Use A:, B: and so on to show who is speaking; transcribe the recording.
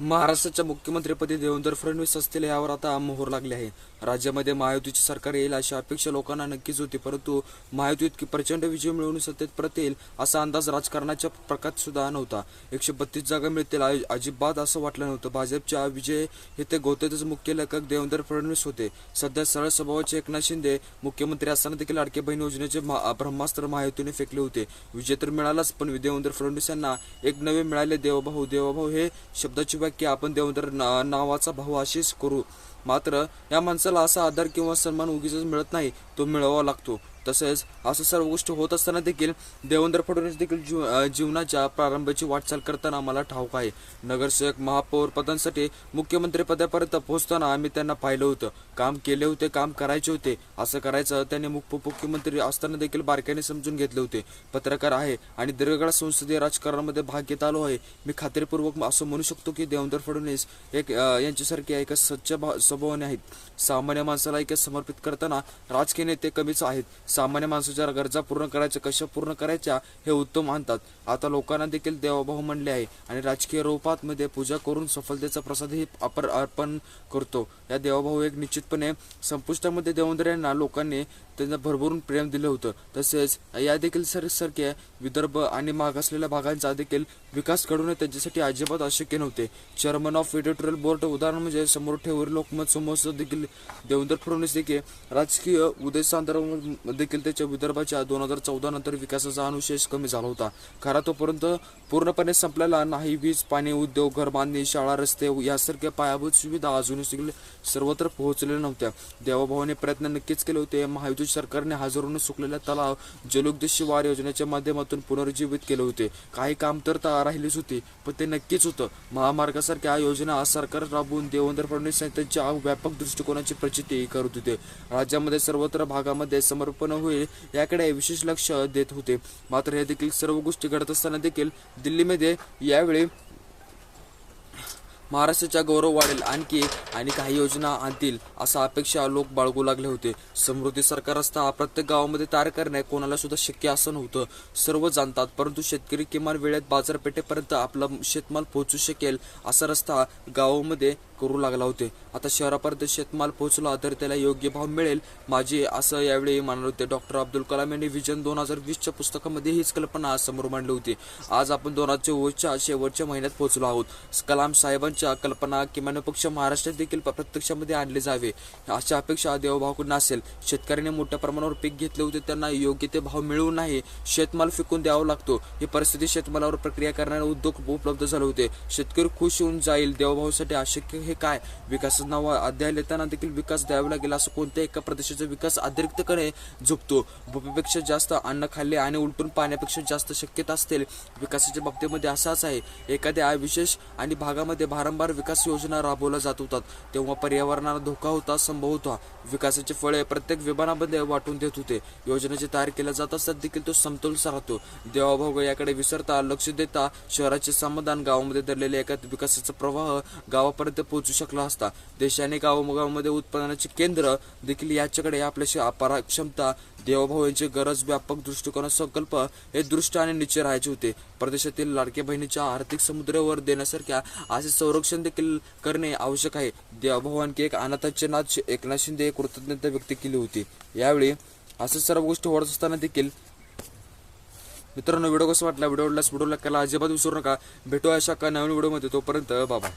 A: महाराष्ट्राच्या मुख्यमंत्रीपदी देवेंद्र फडणवीस असतील यावर आता मोहर लागली आहे. राज्यामध्ये महायुतीचे सरकार येईल अशी अपेक्षा लोकांना नक्कीच होती परंतु महायुती इतकी प्रचंड विजय मिळवून सत्तेत परत येईल असा अंदाज राजकारणाच्या प्रकात सुद्धा नव्हता. एकशे बत्तीस जागा मिळतील अजिबात असं वाटलं नव्हतं. भाजपच्या विजय हे ते गौतेच मुख्य लेखक देवेंद्र फडणवीस होते. सध्या सरळ स्वभावाचे एकनाथ शिंदे मुख्यमंत्री असताना देखील लाडके बहीण योजनेचे ब्रह्मास्त्र महायुतीने फेकले होते. विजय तर मिळालाच पण देवेंद्र फडणवीस यांना एक नवे मिळाले देवभाऊ. देवभाऊ हे शब्दाची की आपण देवेंद्र ना- नावाचा भाऊ अशीच करू. मात्र या माणसाला असा आदर किंवा सन्मान उगीच मिळत नाही तो मिळवावा लागतो. तसेच असं सर्व गोष्टी होत असताना देखील देवेंद्र फडणवीस देखील जीव जीवनाच्या प्रारंभाची वाटचाल करताना आम्हाला ठाऊक आहे. नगरसेवक महापौर पदांसाठी मुख्यमंत्री पदापर्यंत पोहोचताना आम्ही त्यांना पाहिलं होतं. काम केले होते काम करायचे होते. असं करायचं त्यांनी मुख मुख्यमंत्री असताना देखील बारकाईने समजून घेतले होते. पत्रकार आहे आणि दीर्घकाळ संसदीय राजकारणामध्ये भाग घेत आलो आहे. मी खात्रीपूर्वक असं म्हणू शकतो की देवेंद्र फडणवीस एक यांच्यासारखे एका सच्च भा- स्वभावाने आहेत. सामान्य माणसाला एका समर्पित करताना राजकीय नेते कमीच आहेत. सामान्य माणसाच्या गरजा पूर्ण करायच्या कशा पूर्ण करायच्या हे उत्तम मानतात. आता लोकांना देखील देवाभाव म्हणले आहे आणि राजकीय रूपात मध्ये पूजा करून सफलतेचा प्रसादही अपर अर्पण करतो. या देवाभाऊ एक निश्चितपणे संपुष्टामध्ये देवेंद्र यांना लोकांनी त्यांना भरभरून प्रेम दिलं होतं. तसेच या देखील सर सारख्या विदर्भ आणि मागासलेल्या भागांचा देखील विकास घडवणे त्यांच्यासाठी अजिबात अशक्य नव्हते. चेअरमन ऑफ एडिटोरियल बोर्ड उदाहरण म्हणजे समोर ठेवरी लोकमत समोर देखील देवेंद्र फडणवीस देखील राजकीय उदय देखील त्याच्या विदर्भाच्या दोन हजार चौदा नंतर विकासाचा अनुशेष कमी झाला होता. खरा तोपर्यंत पूर्णपणे संपलेला नाही वीज पाणी उद्योग घर बांधणी शाळा रस्ते यासारख्या पायाभूत सुविधा अजूनही देखील सर्वत्र पोहोचलेल्या नव्हत्या. देवाभावाने प्रयत्न नक्कीच केले होते. महायुती सरकारने हजारोने सुकलेल्या तलाव जलोद्देशी वार योजनेच्या माध्यमातून पुनर्जीवित केले होते. काही काम तर राहिलीच होती पण ते नक्कीच होतं. महामार्गासारख्या योजना आज सरकार राबवून देवेंद्र फडणवीस त्यांच्या व्यापक दृष्टिकोनाची प्रचिती करत होते. राज्यामध्ये सर्वत्र भागामध्ये समर्पण होईल याकडे विशेष लक्ष देत होते. मात्र हे देखील सर्व गोष्टी घडत असताना देखील दिल्लीमध्ये यावेळी महाराष्ट्राचा गौरव वाढेल आणखी आणि काही योजना आणतील असा अपेक्षा लोक बाळगू लागले होते. समृद्धी सरकार असता प्रत्येक गावामध्ये तयार करणे कोणाला सुद्धा शक्य असं नव्हतं. सर्व जाणतात परंतु शेतकरी किमान वेळेत बाजारपेठेपर्यंत आपला शेतमाल पोहोचू शकेल असा रस्ता गावामध्ये करू लागला होते. आता शहरापर्यंत शेतमाल पोहोचला तर त्याला योग्य भाव मिळेल. माझी असं यावेळी मानत होते डॉक्टर अब्दुल कलाम यांनी विजन दोन हजार वीसच्या पुस्तकामध्ये हीच कल्पना समोर मांडली होती. आज आपण दोन हजार चोवीसच्या शेवटच्या महिन्यात पोहोचलो आहोत. कलाम साहेबांच्या कल्पना किमान पक्ष महाराष्ट्रात देखील प्रत्यक्षामध्ये आणले जावे. अशा अपेक्षा देवभावकडून असेल. शेतकऱ्यांनी मोठ्या प्रमाणावर पीक घेतले होते. त्यांना योग्य ते भाव मिळू नाही शेतमाल फेकून द्यावा लागतो. ही परिस्थिती शेतमालावर प्रक्रिया करणारे उद्योग उपलब्ध झाले होते. शेतकरी खुश होऊन जाईल. देवभावासाठी अशक्य हे काय? विकास नाव अध्याय लिहिताना देखील विकास द्यावा लागेल असं कोणत्या एका प्रदेशाचा विकास अतिरिक्तकडे झुकतो? भूपेपेक्षा जास्त अन्न खाल्ले आणि उलटून पाण्यापेक्षा जास्त शक्यता असतील विकासाच्या बाबतीमध्ये असाच आहे. एखाद्या विशेष आणि भागामध्ये वारंवार विकास योजना राबवल्या जात होतात. तेव्हा पर्यावरणाला धोका होता संभव होता. विकासाचे फळे प्रत्येक विभागामध्ये वाटून देत होते. योजनेचे तयार केल्या जात असतात देखील तो समतोल राहतो देवाभाऊ याकडे विसरता लक्ष देता शहराचे समाधान गावामध्ये धरलेले एका विकासाचा प्रवाह गावापर्यंत पोहोचू शकला असता. देशाने गावोगावामध्ये उत्पादनाचे केंद्र देखील याच्याकडे आपल्याशी अपार क्षमता देवभाऊ गरज व्यापक दृष्टिकोन संकल्प हे दृष्ट आणि निश्चय राहायचे होते. प्रदेशातील लाडक्या बहिणीच्या आर्थिक समुद्रावर देण्यासारख्या असे संरक्षण देखील करणे आवश्यक आहे. देवभाऊ आणखी एक अनाथाचे नाथ एकनाथ शिंदे कृतज्ञता व्यक्त केली होती. यावेळी असं सर्व गोष्टी होत असताना देखील मित्रांनो व्हिडिओ कसा वाटला? व्हिडिओ आवडल्यास व्हिडिओला केला अजिबात विसरू नका. भेटू अशा का नवीन व्हिडिओमध्ये. तोपर्यंत बाबा